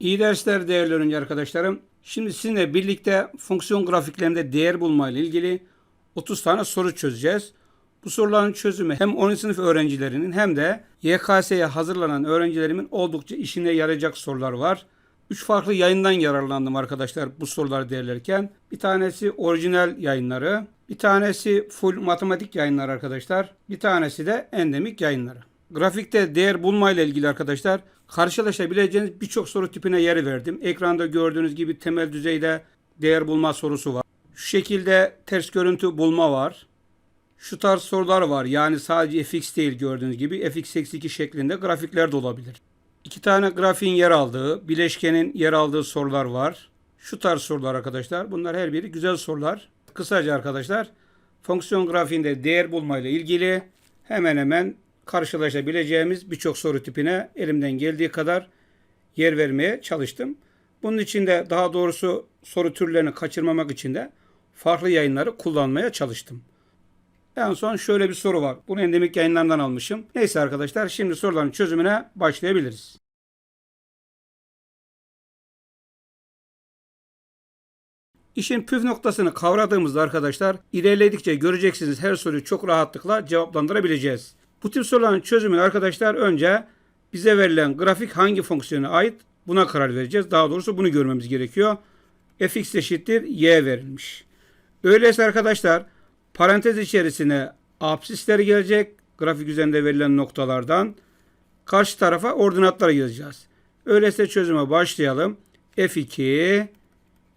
İyi dersler değerli öğrenci arkadaşlarım. Şimdi sizinle birlikte fonksiyon grafiklerinde değer bulma ile ilgili 30 tane soru çözeceğiz. Bu soruların çözümü hem 10. sınıf öğrencilerinin hem de YKS'ye hazırlanan öğrencilerimin oldukça işine yarayacak sorular var. Üç farklı yayından yararlandım arkadaşlar bu soruları değerlerken. Bir tanesi orijinal yayınları, bir tanesi full matematik yayınları arkadaşlar, bir tanesi de endemik yayınları. Grafikte değer bulma ile ilgili arkadaşlar karşılaşabileceğiniz birçok soru tipine yer verdim. Ekranda gördüğünüz gibi temel düzeyde değer bulma sorusu var. Şu şekilde ters görüntü bulma var. Şu tarz sorular var. Yani sadece fx değil gördüğünüz gibi fx-2 şeklinde grafikler de olabilir. İki tane grafiğin yer aldığı, bileşkenin yer aldığı sorular var. Şu tarz sorular arkadaşlar. Bunlar her biri güzel sorular. Kısaca arkadaşlar fonksiyon grafiğinde değer bulma ile ilgili hemen hemen karşılaşabileceğimiz birçok soru tipine elimden geldiği kadar yer vermeye çalıştım. Bunun için de daha doğrusu soru türlerini kaçırmamak için de farklı yayınları kullanmaya çalıştım. En son şöyle bir soru var. Bunu endemik yayınlarından almışım. Neyse arkadaşlar şimdi soruların çözümüne başlayabiliriz. İşin püf noktasını kavradığımızda arkadaşlar ilerledikçe göreceksiniz her soruyu çok rahatlıkla cevaplandırabileceğiz. Bu tip soruların çözümünü arkadaşlar önce bize verilen grafik hangi fonksiyona ait buna karar vereceğiz. Daha doğrusu bunu görmemiz gerekiyor. fx eşittir y verilmiş. Öyleyse arkadaşlar parantez içerisine absisler gelecek. Grafik üzerinde verilen noktalardan. Karşı tarafa ordinatları yazacağız. Öyleyse çözüme başlayalım. F2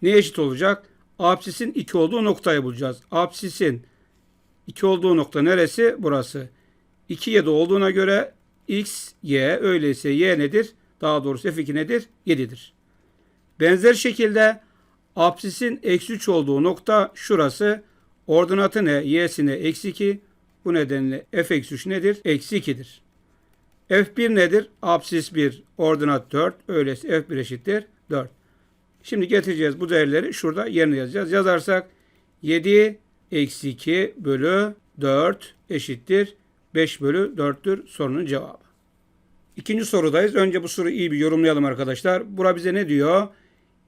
ne eşit olacak? Absisin 2 olduğu noktayı bulacağız. Absisin 2 olduğu nokta neresi? Burası. 2 7 olduğuna göre x, y öyleyse y nedir? Daha doğrusu f2 nedir? 7'dir. Benzer şekilde absisin eksi 3 olduğu nokta şurası. Ordinatı ne? Y'sine eksi 2. Bu nedenle f eksi 3 nedir? Eksi 2'dir. F1 nedir? Absis 1, ordinat 4. Öyleyse F1 eşittir 4. Şimdi getireceğiz bu değerleri şurada yerine yazacağız. Yazarsak 7 eksi 2 bölü 4 eşittir 5 bölü 4'tür sorunun cevabı. İkinci sorudayız. Önce bu soruyu iyi bir yorumlayalım arkadaşlar. Bura bize ne diyor?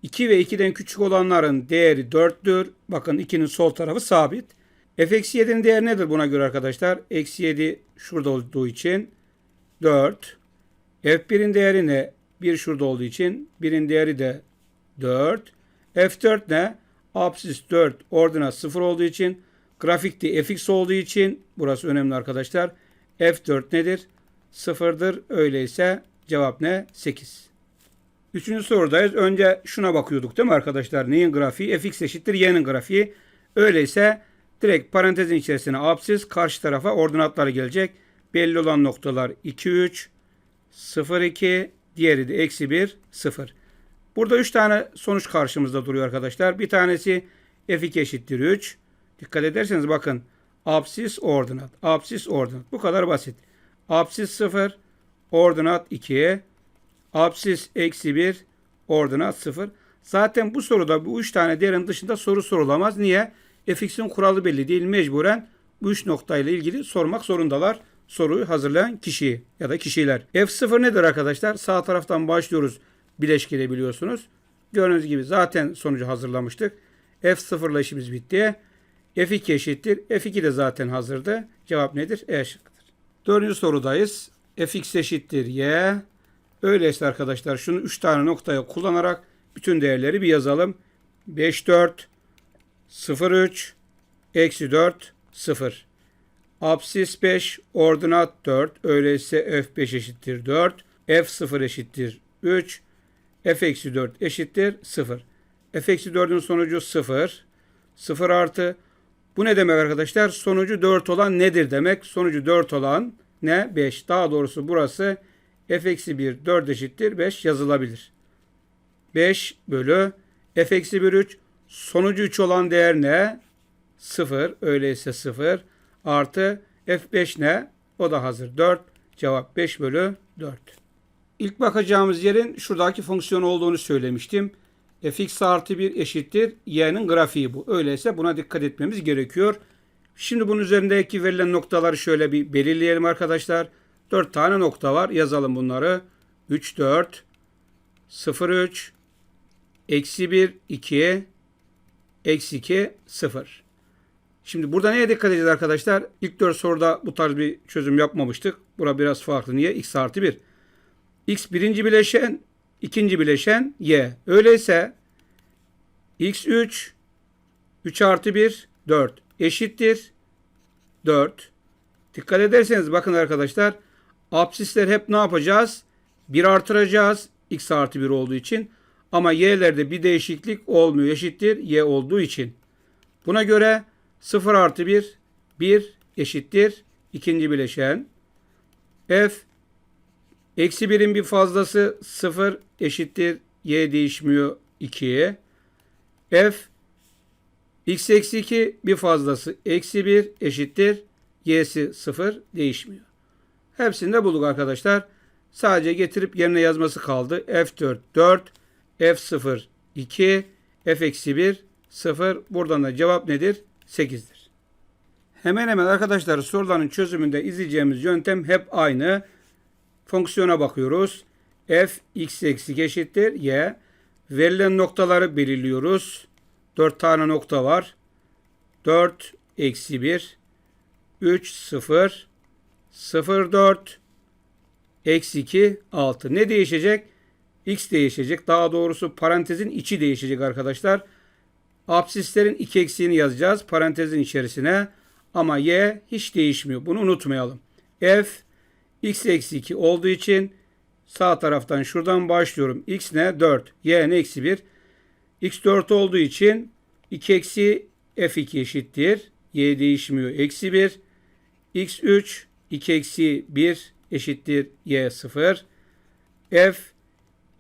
2 ve 2'den küçük olanların değeri 4'tür. Bakın 2'nin sol tarafı sabit. f eksi 7'nin değeri nedir buna göre arkadaşlar? Eksi 7 şurada olduğu için 4. F1'in değeri ne? 1 şurada olduğu için 1'in değeri de 4. F4 ne? Absis 4 ordinat 0 olduğu için grafikte fx olduğu için burası önemli arkadaşlar. F4 nedir? 0'dır. Öyleyse cevap ne? 8. Üçüncü sorudayız. Önce şuna bakıyorduk değil mi arkadaşlar? Neyin grafiği? fx eşittir y'nin grafiği. Öyleyse direkt parantezin içerisine absis karşı tarafa ordinatları gelecek. Belli olan noktalar 2, 3, 0, 2, diğeri de eksi 1, 0. Burada 3 tane sonuç karşımızda duruyor arkadaşlar. Bir tanesi f2 eşittir 3. Dikkat ederseniz bakın absis ordinat, absis ordinat. Bu kadar basit. Absis 0, ordinat 2, absis eksi 1, ordinat 0. Zaten bu soruda bu 3 tane değerin dışında soru sorulamaz. Niye? fx'in kuralı belli değil. Mecburen bu 3 noktayla ilgili sormak zorundalar. Soruyu hazırlayan kişi ya da kişiler. F0 nedir arkadaşlar? Sağ taraftan başlıyoruz. Bileşkede biliyorsunuz. Gördüğünüz gibi zaten sonucu hazırlamıştık. F0 ile işimiz bitti. F2 eşittir. F2 de zaten hazırdı. Cevap nedir? E şıkkıdır. Dördüncü sorudayız. Fx eşittir y. Öyleyse arkadaşlar şunu 3 tane noktaya kullanarak bütün değerleri bir yazalım. 5, 4, 0, 3, eksi 4, 0. Absis 5, ordinat 4. Öyleyse f5 eşittir 4. f0 eşittir 3. f eksi 4 eşittir 0. f eksi 4'ün sonucu 0. 0 artı. Bu ne demek arkadaşlar? Sonucu 4 olan nedir demek? Sonucu 4 olan ne? 5. Daha doğrusu burası f eksi 1 4 eşittir 5 yazılabilir. 5 bölü f eksi 1 3. Sonucu 3 olan değer ne? 0. Öyleyse 0 artı f5 ne? O da hazır. 4. Cevap 5 bölü 4. İlk bakacağımız yerin şuradaki fonksiyon olduğunu söylemiştim. Fx artı 1 eşittir y'nin grafiği bu. Öyleyse buna dikkat etmemiz gerekiyor. Şimdi bunun üzerindeki verilen noktaları şöyle bir belirleyelim arkadaşlar. 4 tane nokta var. Yazalım bunları. 3, 4, 0 3 eksi 1 2 eksi 2 0. Şimdi burada neye dikkat edeceğiz arkadaşlar? İlk 4 soruda bu tarz bir çözüm yapmamıştık. Bura biraz farklı. Niye? x artı 1. x birinci bileşen, ikinci bileşen y. Öyleyse x3 3 artı 1 4 eşittir 4. Dikkat ederseniz bakın arkadaşlar absisler hep ne yapacağız? 1 artıracağız x artı 1 olduğu için. Ama y'lerde bir değişiklik olmuyor. Eşittir y olduğu için. Buna göre 0 artı 1 1 eşittir ikinci bileşen. f eksi 1'in bir fazlası 0 eşittir y değişmiyor 2'ye. f x eksi 2 bir fazlası eksi 1 eşittir y'si 0 değişmiyor. Hepsini de bulduk arkadaşlar. Sadece getirip yerine yazması kaldı. F4 4, F0 2, F eksi 1 0. Buradan da cevap nedir? 8'dir. Hemen hemen arkadaşlar soruların çözümünde izleyeceğimiz yöntem hep aynı. Fonksiyona bakıyoruz. F x eksi eşittir y. Verilen noktaları belirliyoruz. 4 tane nokta var. 4 eksi 1 3 0 0 4 eksi 2 6. Ne değişecek? X değişecek. Daha doğrusu parantezin içi değişecek arkadaşlar. Absislerin iki eksiğini yazacağız parantezin içerisine. Ama y hiç değişmiyor. Bunu unutmayalım. F x eksi 2 olduğu için sağ taraftan şuradan başlıyorum. x ne? 4. y ne? Eksi 1. x 4 olduğu için 2 eksi f2 eşittir. y değişmiyor. Eksi 1. x 3 2 eksi 1 eşittir y 0. f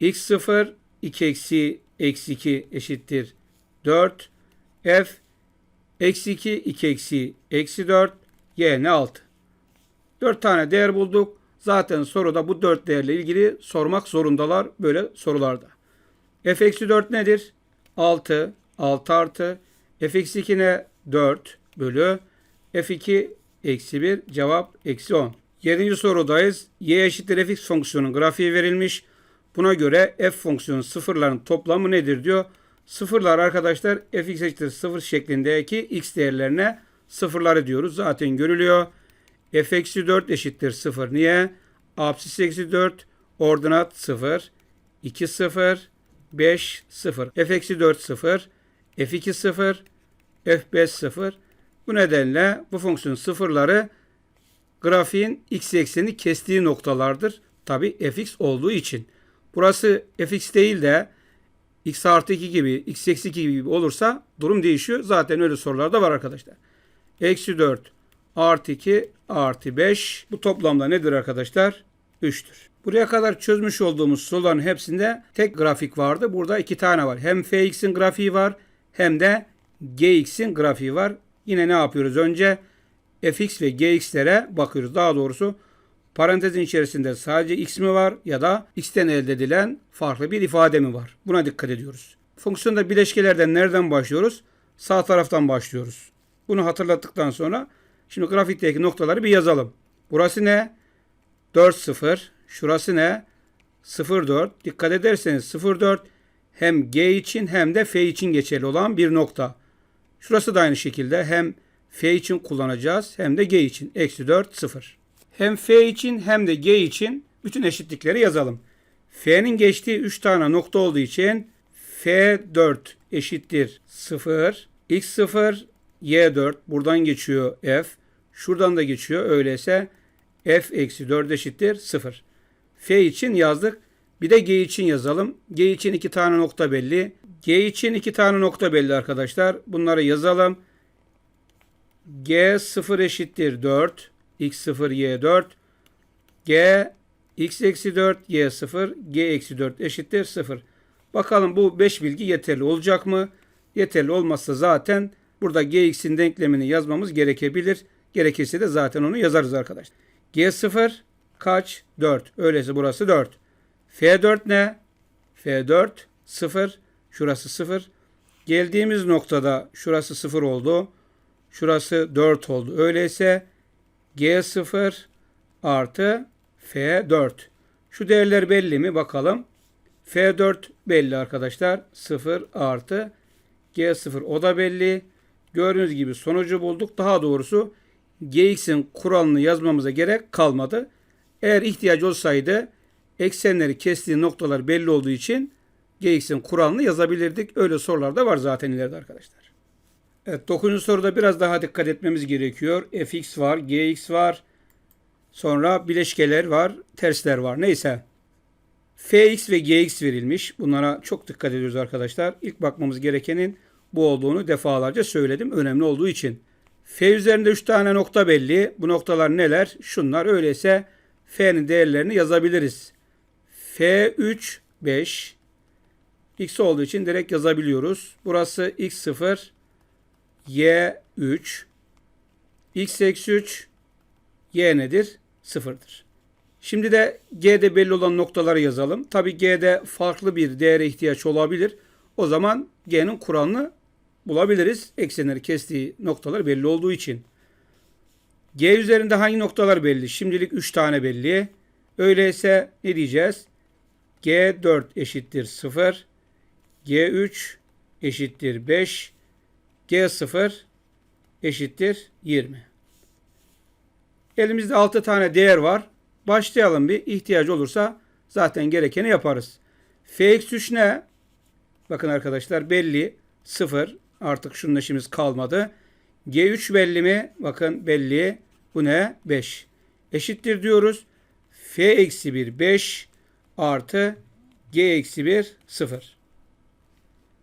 x 0 2 eksi eksi 2 eşittir 4. f eksi 2 2 eksi eksi 4 y ne 6. 4 tane değer bulduk. Zaten soruda bu 4 değerle ilgili sormak zorundalar böyle sorularda. f eksi 4 nedir? 6. 6 artı. f eksi 2 ne? 4 bölü. f2 eksi 1 cevap eksi 10. 7. sorudayız. y eşittir fx fonksiyonun grafiği verilmiş. Buna göre f fonksiyonu sıfırların toplamı nedir diyor. Sıfırlar arkadaşlar fx eşittir sıfır şeklindeki x değerlerine sıfırları diyoruz. Zaten görülüyor. F eksi 4 eşittir sıfır. Niye? Apsis eksi 4 ordinat 0. 2 0 5 0. f eksi 4 0. f2 0. f5 0. Bu nedenle bu fonksiyon sıfırları grafiğin x ekseni kestiği noktalardır. Tabi fx olduğu için. Burası fx değil de x artı 2 gibi, x eksi 2 gibi olursa durum değişiyor. Zaten öyle sorular da var arkadaşlar. Eksi 4 artı 2 artı 5. Bu toplamda nedir arkadaşlar? 3'tür. Buraya kadar çözmüş olduğumuz soruların hepsinde tek grafik vardı. Burada iki tane var. Hem fx'in grafiği var hem de gx'in grafiği var. Yine ne yapıyoruz? Önce fx ve gx'lere bakıyoruz. Daha doğrusu parantezin içerisinde sadece x mi var ya da x'ten elde edilen farklı bir ifade mi var? Buna dikkat ediyoruz. Fonksiyonda bileşkelerden nereden başlıyoruz? Sağ taraftan başlıyoruz. Bunu hatırlattıktan sonra şimdi grafikteki noktaları bir yazalım. Burası ne? 4 0. Şurası ne? 0 4. Dikkat ederseniz 0 4 hem g için hem de f için geçerli olan bir nokta. Şurası da aynı şekilde hem f için kullanacağız hem de g için. Eksi 4 0. Hem f için hem de g için bütün eşitlikleri yazalım. f'nin geçtiği 3 tane nokta olduğu için f4 eşittir 0. x0 y4 buradan geçiyor f. Şuradan da geçiyor. Öyleyse f eksi 4 eşittir 0. f için yazdık. Bir de g için yazalım. g için iki tane nokta belli. g için iki tane nokta belli arkadaşlar. Bunları yazalım. g 0 eşittir 4 x0 y4 g x eksi 4 y0 g eksi 4 eşittir 0. Bakalım bu 5 bilgi yeterli olacak mı? Yeterli olmazsa zaten burada gx'in denklemini yazmamız gerekebilir. Gerekirse de zaten onu yazarız arkadaşlar. g0 kaç? 4. Öyleyse burası 4. f4 ne? f4 0. Şurası 0. Geldiğimiz noktada şurası 0 oldu. Şurası 4 oldu. Öyleyse G0 artı F4. Şu değerler belli mi? Bakalım. F4 belli arkadaşlar. 0 artı G0 o da belli. Gördüğünüz gibi sonucu bulduk. Daha doğrusu Gx'in kuralını yazmamıza gerek kalmadı. Eğer ihtiyaç olsaydı eksenleri kestiği noktalar belli olduğu için Gx'in kuralını yazabilirdik. Öyle sorular da var zaten ileride arkadaşlar. Evet 9. soruda biraz daha dikkat etmemiz gerekiyor. fx var, gx var. Sonra bileşkeler var, tersler var. Neyse. fx ve gx verilmiş. Bunlara çok dikkat ediyoruz arkadaşlar. İlk bakmamız gerekenin bu olduğunu defalarca söyledim. Önemli olduğu için. F üzerinde 3 tane nokta belli. Bu noktalar neler? Şunlar. Öyleyse F'nin değerlerini yazabiliriz. F3 5 X olduğu için direkt yazabiliyoruz. Burası X0 Y3 X eksi 3 Y nedir? Sıfırdır. Şimdi de G'de belli olan noktaları yazalım. Tabi G'de farklı bir değere ihtiyaç olabilir. O zaman G'nin kuralını bulabiliriz. Eksenleri kestiği noktalar belli olduğu için. G üzerinde hangi noktalar belli? Şimdilik 3 tane belli. Öyleyse ne diyeceğiz? G4 eşittir 0. G3 eşittir 5. G0 eşittir 20. Elimizde 6 tane değer var. Başlayalım bir. İhtiyacı olursa zaten gerekeni yaparız. Fx3 ne? Bakın arkadaşlar belli. 0. Artık şunun işimiz kalmadı. G3 belli mi? Bakın belli. Bu ne? 5. Eşittir diyoruz. F eksi 1 5 artı G eksi 1 0.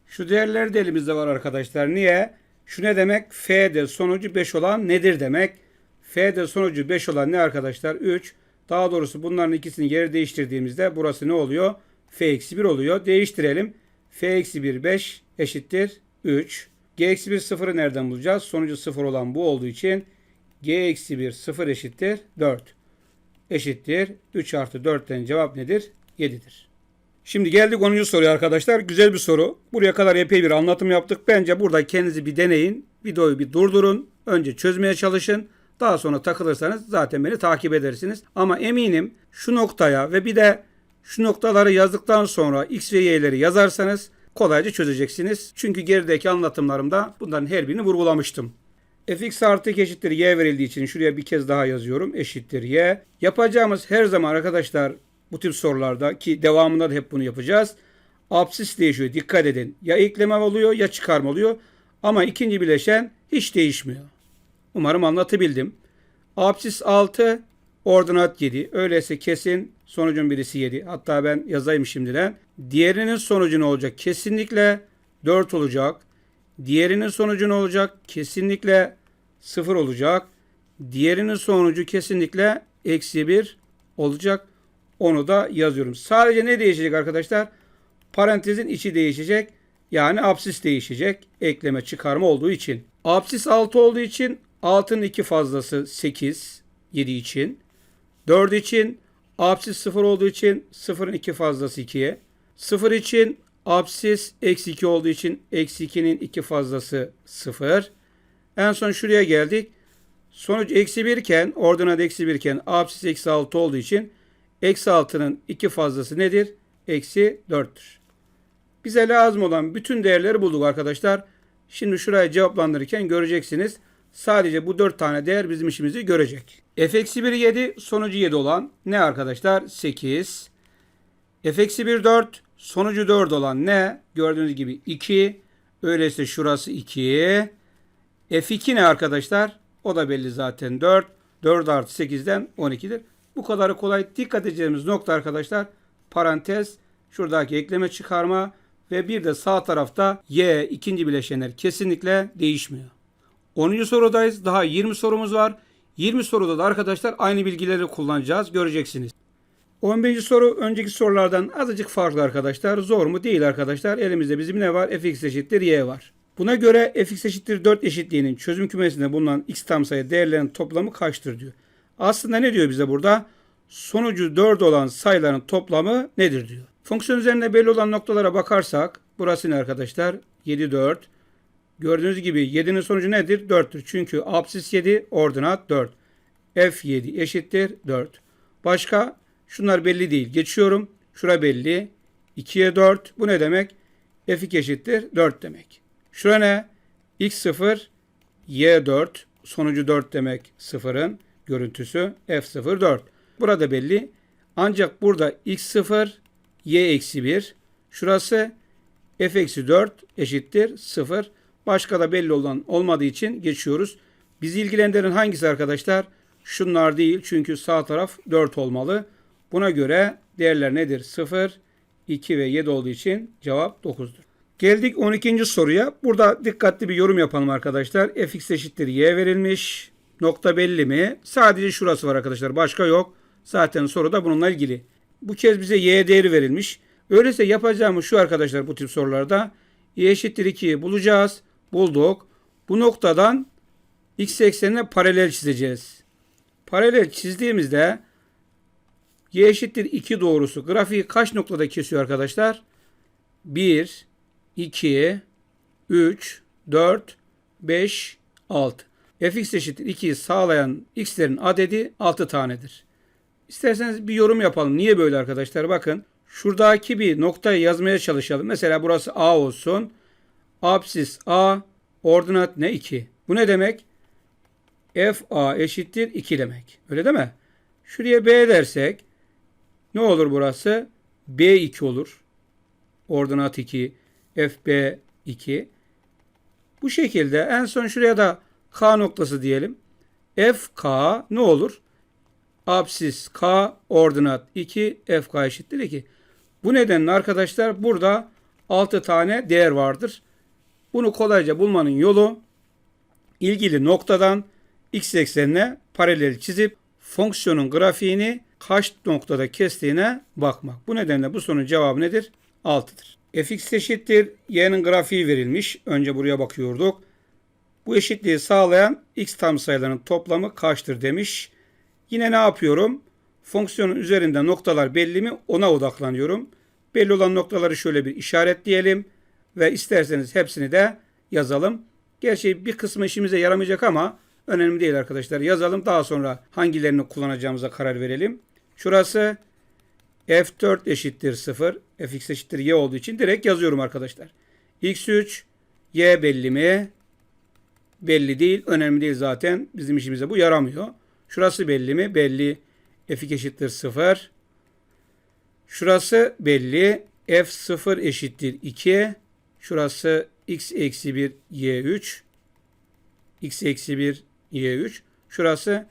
Şu değerler de elimizde var arkadaşlar. Niye? Şu ne demek? F'de sonucu 5 olan nedir demek? F'de sonucu 5 olan ne arkadaşlar? 3. Daha doğrusu bunların ikisini yeri değiştirdiğimizde burası ne oluyor? F eksi 1 oluyor. Değiştirelim. F eksi 1 5 eşittir 3. G eksi 1 sıfırı nereden bulacağız? Sonucu 0 olan bu olduğu için G eksi 1 0 eşittir 4. Eşittir 3 artı 4'ten cevap nedir? 7'dir. Şimdi geldik 10. soruya arkadaşlar. Güzel bir soru. Buraya kadar epey bir anlatım yaptık. Bence burada kendinizi bir deneyin. Videoyu bir durdurun. Önce çözmeye çalışın. Daha sonra takılırsanız zaten beni takip edersiniz. Ama eminim şu noktaya ve bir de şu noktaları yazdıktan sonra x ve y'leri yazarsanız kolayca çözeceksiniz. Çünkü gerideki anlatımlarımda bunların her birini vurgulamıştım. fx artı 2 eşittir y verildiği için şuraya bir kez daha yazıyorum. Eşittir y. Yapacağımız her zaman arkadaşlar bu tip sorularda ki devamında da hep bunu yapacağız. Absis değişiyor. Dikkat edin. Ya ekleme oluyor ya çıkarma oluyor. Ama ikinci bileşen hiç değişmiyor. Umarım anlatabildim. Absis 6, ordinat 7. Öyleyse kesin sonucun birisi 7. Hatta ben yazayım şimdiden. Diğerinin sonucu ne olacak? Kesinlikle 4 olacak. Diğerinin sonucu ne olacak? Kesinlikle 0 olacak. Diğerinin sonucu kesinlikle eksi 1 olacak. Onu da yazıyorum. Sadece ne değişecek arkadaşlar? Parantezin içi değişecek. Yani absis değişecek. Ekleme çıkarma olduğu için. Absis 6 olduğu için 6'nın 2 fazlası 8. 7 için. 4 için absis 0 olduğu için 0'ın 2 fazlası 2'ye. 0 için absis eksi 2 olduğu için eksi 2'nin 2 fazlası 0. En son şuraya geldik. Sonuç eksi 1 iken ordinat eksi 1 iken absis eksi 6 olduğu için eksi 6'nın 2 fazlası nedir? Eksi 4'tür. Bize lazım olan bütün değerleri bulduk arkadaşlar. Şimdi şuraya cevaplandırırken göreceksiniz. Sadece bu 4 tane değer bizim işimizi görecek. f eksi 1 7 sonucu 7 olan ne arkadaşlar? 8. f eksi 1 4 sonucu 4 olan ne? Gördüğünüz gibi 2. Öyleyse şurası 2. f2 ne arkadaşlar? O da belli zaten 4. 4 artı 8'den 12'dir. Bu kadarı kolay. Dikkat edeceğimiz nokta arkadaşlar parantez şuradaki ekleme çıkarma ve bir de sağ tarafta y ikinci bileşenler kesinlikle değişmiyor. 10. sorudayız. Daha 20 sorumuz var. 20 soruda da arkadaşlar aynı bilgileri kullanacağız. Göreceksiniz. 11. soru önceki sorulardan azıcık farklı arkadaşlar. Zor mu? Değil arkadaşlar. Elimizde bizim ne var? fx eşittir y var. Buna göre fx eşittir 4 eşitliğinin çözüm kümesinde bulunan x tam sayı değerlerinin toplamı kaçtır diyor. Aslında ne diyor bize burada? Sonucu 4 olan sayıların toplamı nedir diyor. Fonksiyon üzerinde belli olan noktalara bakarsak burası ne arkadaşlar? 7 4. Gördüğünüz gibi 7'nin sonucu nedir? 4'tür. Çünkü absis 7 ordinat 4. F7 eşittir 4. Başka? Şunlar belli değil. Geçiyorum. Şura belli. 2'ye 4. Bu ne demek? f2 eşittir 4 demek. Şura ne? x0 y4 sonucu 4 demek sıfırın görüntüsü f0 4. Burada belli. Ancak burada x0 y eksi 1. Şurası f eksi 4 eşittir 0. Başka da belli olan olmadığı için geçiyoruz. Bizi ilgilendiren hangisi arkadaşlar? Şunlar değil çünkü sağ taraf 4 olmalı. Buna göre değerler nedir? 0, 2 ve 7 olduğu için cevap 9'dur. Geldik 12. soruya. Burada dikkatli bir yorum yapalım arkadaşlar. fx eşittir y verilmiş. Nokta belli mi? Sadece şurası var arkadaşlar. Başka yok. Zaten soruda bununla ilgili. Bu kez bize y değeri verilmiş. Öyleyse yapacağımız şu arkadaşlar bu tip sorularda y eşittir 2'yi bulacağız. Bulduk. Bu noktadan x eksenine paralel çizeceğiz. Paralel çizdiğimizde y eşittir 2 doğrusu grafiği kaç noktada kesiyor arkadaşlar? 1, 2, 3, 4, 5, 6. fx eşittir 2'yi sağlayan x'lerin adedi 6 tanedir. İsterseniz bir yorum yapalım. Niye böyle arkadaşlar? Bakın şuradaki bir noktayı yazmaya çalışalım. Mesela burası A olsun. Apsis A, ordinat ne? 2. Bu ne demek? FA eşittir 2 demek. Öyle değil mi? Şuraya B dersek ne olur burası? B2 olur. Ordinat 2, FB 2. Bu şekilde en son şuraya da K noktası diyelim. FK ne olur? Apsis K ordinat 2 FK eşittir 2. Bu nedenle arkadaşlar burada 6 tane değer vardır. Bunu kolayca bulmanın yolu ilgili noktadan x eksenine paralel çizip fonksiyonun grafiğini kaç noktada kestiğine bakmak. Bu nedenle bu sorunun cevabı nedir? 6'dır. fx eşittir y'nin grafiği verilmiş. Önce buraya bakıyorduk. Bu eşitliği sağlayan x tam sayılarının toplamı kaçtır demiş. Yine ne yapıyorum? Fonksiyonun üzerinde noktalar belli mi? Ona odaklanıyorum. Belli olan noktaları şöyle bir işaretleyelim ve isterseniz hepsini de yazalım. Gerçi bir kısmı işimize yaramayacak ama önemli değil arkadaşlar. Yazalım daha sonra hangilerini kullanacağımıza karar verelim. Şurası f4 eşittir 0. fx eşittir y olduğu için direkt yazıyorum arkadaşlar. x3 y belli mi? Belli değil. Önemli değil zaten. Bizim işimize bu yaramıyor. Şurası belli mi? Belli. f2 eşittir 0. Şurası belli. f0 eşittir 2. Şurası x eksi 1 y3. x eksi 1 y3. Şurası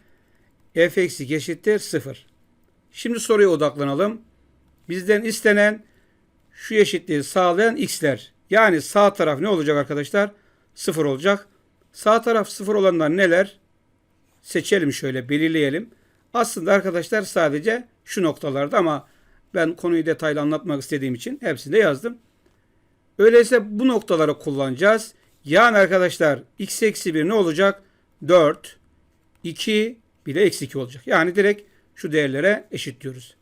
f eksi eşittir 0. Şimdi soruya odaklanalım. Bizden istenen şu eşitliği sağlayan x'ler. Yani sağ taraf ne olacak arkadaşlar? 0 olacak. Sağ taraf 0 olanlar neler? Seçelim şöyle belirleyelim. Aslında arkadaşlar sadece şu noktalarda ama ben konuyu detaylı anlatmak istediğim için hepsini de yazdım. Öyleyse bu noktaları kullanacağız. Yani arkadaşlar x eksi 1 ne olacak? 4, 2, bir de eksi 2 olacak. Yani direkt şu değerlere eşitliyoruz.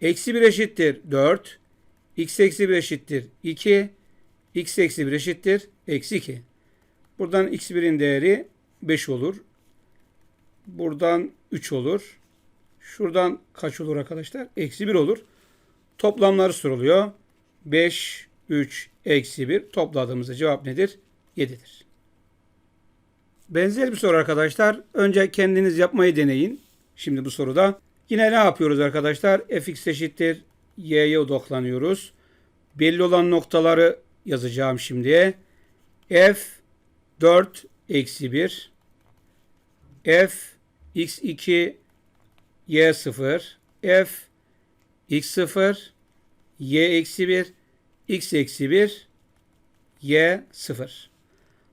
Eksi 1 eşittir 4, x eksi 1 eşittir 2, x eksi 1 eşittir eksi 2. Buradan x1'in değeri 5 olur. Buradan 3 olur. Şuradan kaç olur arkadaşlar? Eksi 1 olur. Toplamları soruluyor. 5, 3, eksi 1 topladığımızda cevap nedir? 7'dir. Benzer bir soru arkadaşlar. Önce kendiniz yapmayı deneyin. Şimdi bu soruda. Yine ne yapıyoruz arkadaşlar? fx eşittir y'ye odaklanıyoruz. Belli olan noktaları yazacağım şimdi. f 4 eksi 1 f x2 y0 f x0 y eksi 1 x eksi 1 y 0.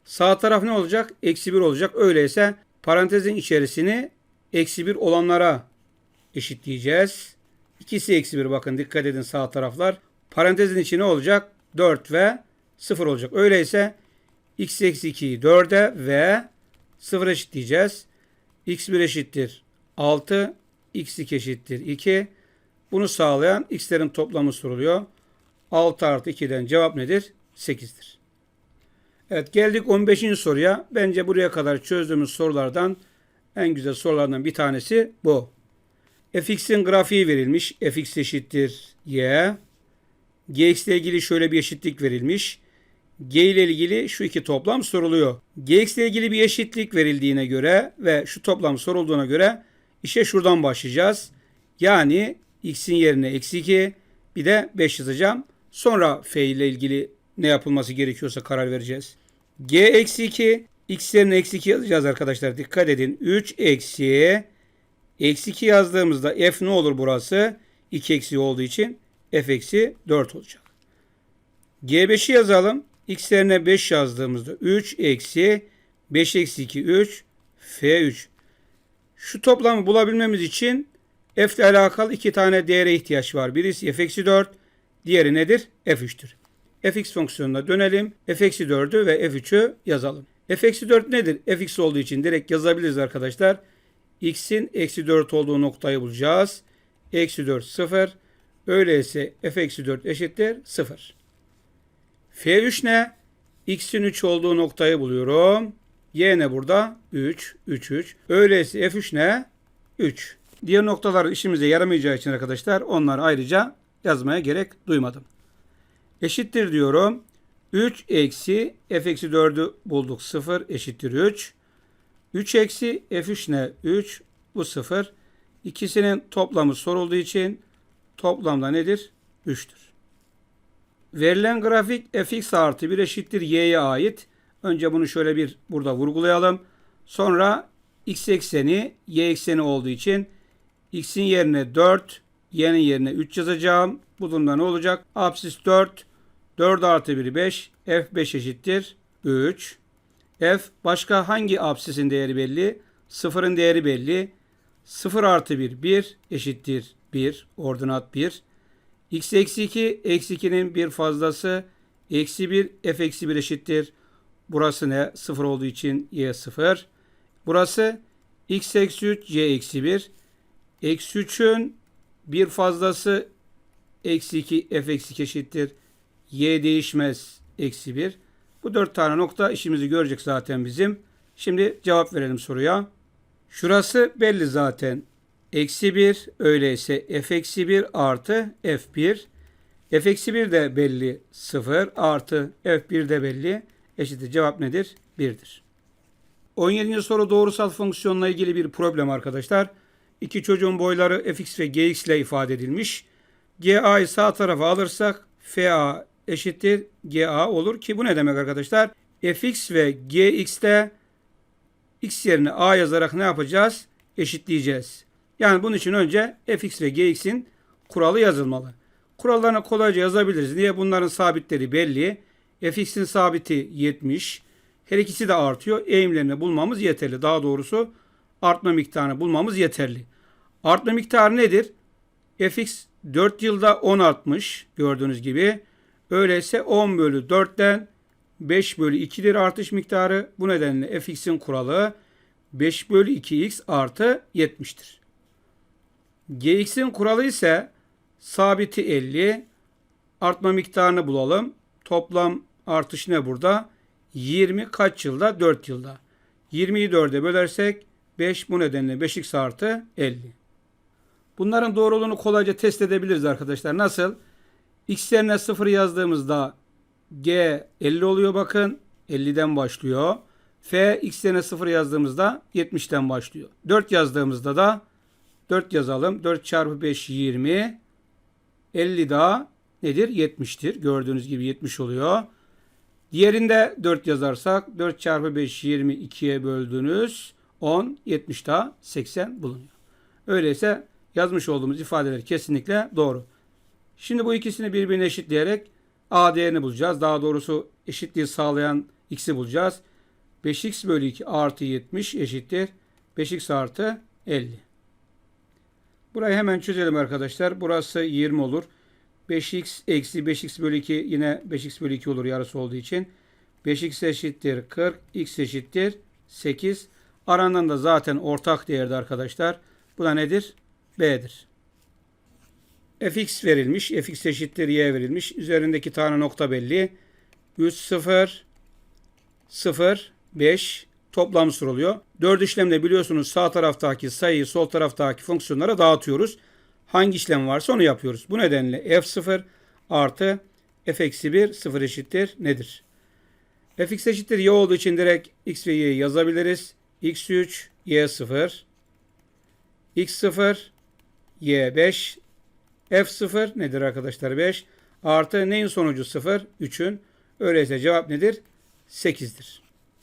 Sağ taraf ne olacak? Eksi 1 olacak. Öyleyse parantezin içerisini eksi 1 olanlara eşitleyeceğiz. İkisi eksi 1 bakın dikkat edin sağ taraflar. Parantezin içi ne olacak? 4 ve 0 olacak. Öyleyse x eksi 2'yi 4'e ve 0 eşitleyeceğiz. x1 eşittir 6, x2 eşittir 2. Bunu sağlayan x'lerin toplamı soruluyor. 6 artı 2'den cevap nedir? 8'dir. Evet geldik 15. soruya. Bence buraya kadar çözdüğümüz sorulardan en güzel sorulardan bir tanesi bu. fx'in grafiği verilmiş. fx eşittir y. gx ile ilgili şöyle bir eşitlik verilmiş. g ile ilgili şu iki toplam soruluyor. gx ile ilgili bir eşitlik verildiğine göre ve şu toplam sorulduğuna göre işe şuradan başlayacağız. Yani x'in yerine eksi 2 bir de 5 yazacağım. Sonra f ile ilgili ne yapılması gerekiyorsa karar vereceğiz. g eksi 2 x eksi 2 yazacağız arkadaşlar. Dikkat edin. 3 eksi eksi 2 yazdığımızda f ne olur burası? 2 eksi olduğu için f eksi 4 olacak. g5'i yazalım. x yerine 5 yazdığımızda 3 eksi 5 eksi 2 3 f3. Şu toplamı bulabilmemiz için f ile alakalı iki tane değere ihtiyaç var. Birisi f eksi 4, diğeri nedir? f3'tür. fx fonksiyonuna dönelim. f eksi 4'ü ve f3'ü yazalım. F eksi 4 nedir? fx olduğu için direkt yazabiliriz arkadaşlar. x'in eksi 4 olduğu noktayı bulacağız. Eksi 4 0. Öyleyse f eksi 4 eşittir 0. f3 ne? x'in 3 olduğu noktayı buluyorum. y ne burada? 3, 3, 3. Öyleyse f3 ne? 3. Diğer noktalar işimize yaramayacağı için arkadaşlar onları ayrıca yazmaya gerek duymadım. Eşittir diyorum. 3 eksi f eksi 4'ü bulduk. 0 eşittir 3. 3 eksi f3 ne? 3. Bu 0. İkisinin toplamı sorulduğu için toplamda nedir? 3'tür. Verilen grafik fx artı 1 eşittir y'ye ait. Önce bunu şöyle bir burada vurgulayalım. Sonra x ekseni y ekseni olduğu için x'in yerine 4, y'nin yerine 3 yazacağım. Bu durumda ne olacak? Apsis 4, 4 artı 1 5, f5 eşittir 3. f başka hangi apsisin değeri belli? Sıfırın değeri belli. 0 artı 1 1 eşittir 1. Ordinat 1. x eksi 2 eksi 2'nin bir fazlası eksi 1 f eksi 1 eşittir. Burası ne? 0 olduğu için y 0. Burası x eksi 3 y eksi 1. Eksi 3'ün bir fazlası eksi 2 f eksi 2 eşittir. Y değişmez eksi 1. Bu dört tane nokta işimizi görecek zaten bizim. Şimdi cevap verelim soruya. Şurası belli zaten. Eksi 1 öyleyse f eksi 1 artı f1. f eksi 1 de belli 0 artı f1 de belli. Eşittir cevap nedir? 1'dir. 17. soru doğrusal fonksiyonla ilgili bir problem arkadaşlar. İki çocuğun boyları fx ve gx ile ifade edilmiş. GA'yı sağ tarafa alırsak FA eşittir GA olur ki bu ne demek arkadaşlar? fx ve gx'te x yerine a yazarak ne yapacağız? Eşitleyeceğiz. Yani bunun için önce fx ve gx'in kuralı yazılmalı. Kurallarını kolayca yazabiliriz. Niye? Bunların sabitleri belli. fx'in sabiti 70. Her ikisi de artıyor. Eğimlerini bulmamız yeterli. Daha doğrusu artma miktarını bulmamız yeterli. Artma miktarı nedir? fx 4 yılda 10 artmış gördüğünüz gibi. Öyleyse 10 bölü 4'ten 5 bölü 2'dir artış miktarı. Bu nedenle fx'in kuralı 5 bölü 2x artı 70'tir. gx'in kuralı ise sabiti 50. Artma miktarını bulalım. Toplam artış ne burada? 20 kaç yılda? 4 yılda. 20'yi 4'e bölersek 5 bu nedenle 5x artı 50. Bunların doğruluğunu kolayca test edebiliriz arkadaşlar. Nasıl? X yerine 0 yazdığımızda G 50 oluyor bakın. 50'den başlıyor. F X yerine 0 yazdığımızda 70'ten başlıyor. 4 yazdığımızda da 4 yazalım. 4 çarpı 5 20. 50 daha nedir? 70'tir. Gördüğünüz gibi 70 oluyor. Diğerinde 4 yazarsak 4 çarpı 5 22'ye böldünüz. 10, 70 daha 80 bulunuyor. Öyleyse yazmış olduğumuz ifadeler kesinlikle doğru. Şimdi bu ikisini birbirine eşitleyerek a değerini bulacağız. Daha doğrusu eşitliği sağlayan x'i bulacağız. 5x bölü 2 artı 70 eşittir. 5x artı 50. Burayı hemen çözelim arkadaşlar. Burası 20 olur. 5x eksi 5x bölü 2 yine 5x bölü 2 olur yarısı olduğu için. 5x eşittir 40. x eşittir 8. Aranan da zaten ortak değerde arkadaşlar. Bu da nedir? B'dir. Fx verilmiş. fx eşittir y verilmiş. Üzerindeki tane nokta belli. 3, 0, 0, 5. toplam soruluyor. 4 işlemde biliyorsunuz sağ taraftaki sayıyı sol taraftaki fonksiyonlara dağıtıyoruz. Hangi işlem varsa onu yapıyoruz. Bu nedenle f0 artı f eksi 1 0 eşittir nedir? fx eşittir y olduğu için direkt x ve y'yi yazabiliriz. x3, y0, x0, y5, f0 nedir arkadaşlar 5 artı neyin sonucu 0? 3'ün. Öyleyse cevap nedir? 8'dir.